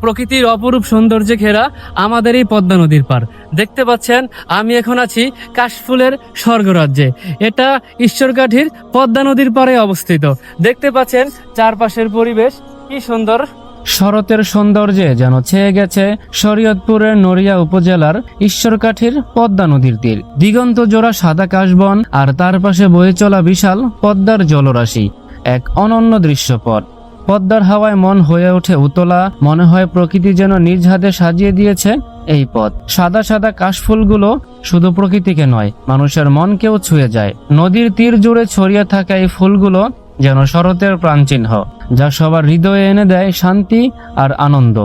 প্রকৃতির অপরূপ সৌন্দর্যে ঘেরা আমাদের এই পদ্মা নদীর পার। দেখতে পাচ্ছেন, আমি এখন আছি কাশফুলের স্বর্গরাজ্যে। এটা ঈশ্বরকাঠির পদ্মা নদীর পাড়ে অবস্থিত। দেখতে পাচ্ছেন, চারপাশের পরিবেশ কি সুন্দর। শরতের সৌন্দর্যে যেন ছেয়ে গেছে শরীয়তপুরের নড়িয়া উপজেলার ঈশ্বরকাঠির পদ্মা নদীর তীর। দিগন্ত জোড়া সাদা কাশবন আর তার পাশে বয়ে চলা বিশাল পদ্মার জলরাশি। এক অনন্য দৃশ্যপট। পদ্মার হাওয়ায় মন হয়ে ওঠে উতলা, মনে হয় প্রকৃতি যেন নিজ হাতে সাজিয়ে দিয়েছে এই পথ। সাদা সাদা কাশফুলগুলো শুধু প্রকৃতিকে নয়, মানুষের মনকেও ছুঁয়ে যায়। নদীর তীর জুড়ে ছড়িয়ে থাকা এই ফুলগুলো যেন শরতের প্রাণচিহ্ন, যা সবার হৃদয়ে এনে দেয় শান্তি আর আনন্দ।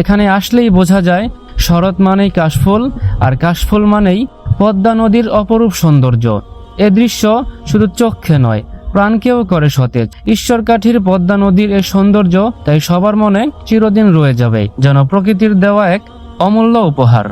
এখানে আসলেই বোঝা যায়, শরৎ মানেই কাশফুল আর কাশফুল মানেই পদ্মা নদীর অপরূপ সৌন্দর্য। এ দৃশ্য শুধু চক্ষে নয় প্রাণকেও করে সতেজ। ঈশ্বরকাঠির পদ্মা নদীর এই সৌন্দর্য, তাই সবার মনে চিরদিন রয়ে যাবে, যেন প্রকৃতির দেওয়া এক অমূল্য উপহার।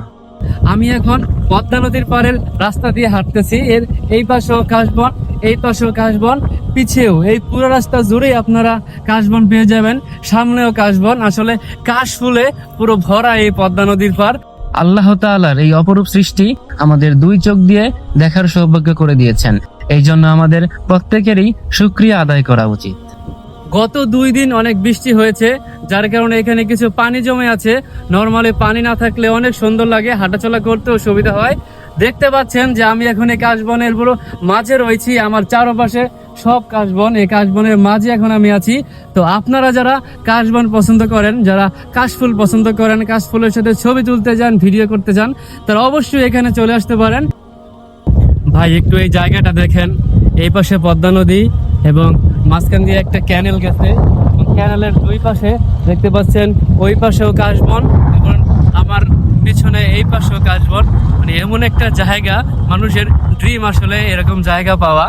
আমি এখন পদ্মা নদীর পাড়ের রাস্তা দিয়ে হাঁটতেছি, এর এই পাশেও কাশবন, এই পাশেও কাশবন, পিছেও, এই পুরো রাস্তা জুড়েই আপনারা কাশবন পেয়ে যাবেন, সামনেও কাশবন, আসলে কাশ ফুলে পুরো ভরা এই পদ্মা নদীর পার আল্লাহ তাআলার এই অপরূপ সৃষ্টি আমাদের দুই চোখ দিয়ে দেখার সৌভাগ্য করে দিয়েছেন। এই জন্য আমাদের প্রত্যেকেরই শুক্রিয়া আদায় করা উচিত। গত দুই দিন অনেক বৃষ্টি হয়েছে, যার কারণে এখানে কিছু পানি জমে আছে। নর্মালি পানি না থাকলে অনেক সুন্দর লাগে, হাঁটাচলা করতেও সুবিধা হয়। দেখতে পাচ্ছেন যে আমি এখন এই কাশবনের পুরো মাঝে রয়েছি, আমার চারপাশে সব কাশবন, এই কাশবনের মাঝে এখন আমি আছি। তো আপনারা যারা কাশবন পছন্দ করেন, যারা কাশফুল পছন্দ করেন, কাশফুলের সাথে ছবি তুলতে যান, ভিডিও করতে যান, তারা অবশ্যই এখানে চলে আসতে পারেন। ভাই, একটু এই জায়গাটা দেখেন। এই পাশে পদ্মা নদী এবং মাঝখান দিয়ে একটা ক্যানেল গেছে। ক্যানেলের দুই পাশে দেখতে পাচ্ছেন, ওই পাশেও কাশবন এবং আমার পিছনে এই পাশেও কাশবন। মানে এমন একটা জায়গা, মানুষের ড্রিম আসলে এরকম জায়গা পাওয়া।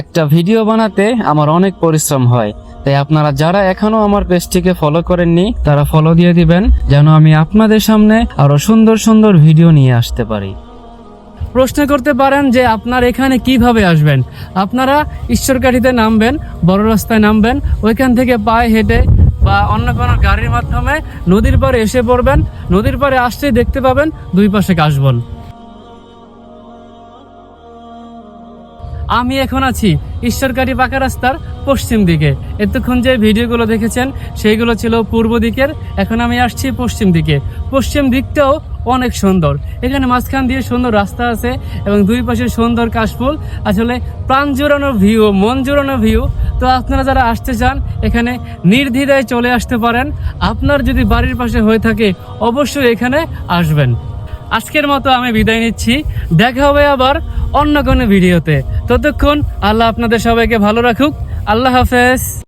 একটা ভিডিও বানাতে আমার অনেক পরিশ্রম হয়। তাই আপনারা যারা এখনও আমার পেজটিকে ফলো করেননি, তারা ফলো দিয়ে দিবেন, যেন আমি আপনাদের সামনে আরও সুন্দর সুন্দর ভিডিও নিয়ে আসতে পারি। প্রশ্ন করতে পারেন যে আপনার এখানে কীভাবে আসবেন। আপনারা ঈশ্বরকাঠিতে নামবেন, বড় রাস্তায় নামবেন, ওইখান থেকে পায়ে হেঁটে বা অন্য কোনো গাড়ির মাধ্যমে নদীর পাড়ে এসে পড়বেন, নদীর পাড়ে আসতেই দেখতে পাবেন দুই পাশে কাশবন আমি এখন আছি ঈশ্বরকারী পাকা রাস্তার পশ্চিম দিকে। এতক্ষণ যে ভিডিওগুলো দেখেছেন, সেইগুলো ছিল পূর্ব দিকের, এখন আমি আসছি পশ্চিম দিকে। পশ্চিম দিকটাও অনেক সুন্দর। এখানে মাঝখান দিয়ে সুন্দর রাস্তা আছে এবং দুই পাশে সুন্দর কাশফুল। আসলে প্রাণ জোড়ানো ভিউ, মন জোড়ানো ভিউ। তো আপনারা যারা আসতে চান, এখানে নির্দ্বিধায় চলে আসতে পারেন। আপনার যদি বাড়ির পাশে হয়ে থাকে, অবশ্যই এখানে আসবেন। আজকের মতো আমি বিদায় নিচ্ছি। দেখা হবে আবার অন্য কোনো ভিডিওতে। ততক্ষণ আল্লাহ আপনাদের সবাইকে ভালো রাখুক। আল্লাহ হাফেজ।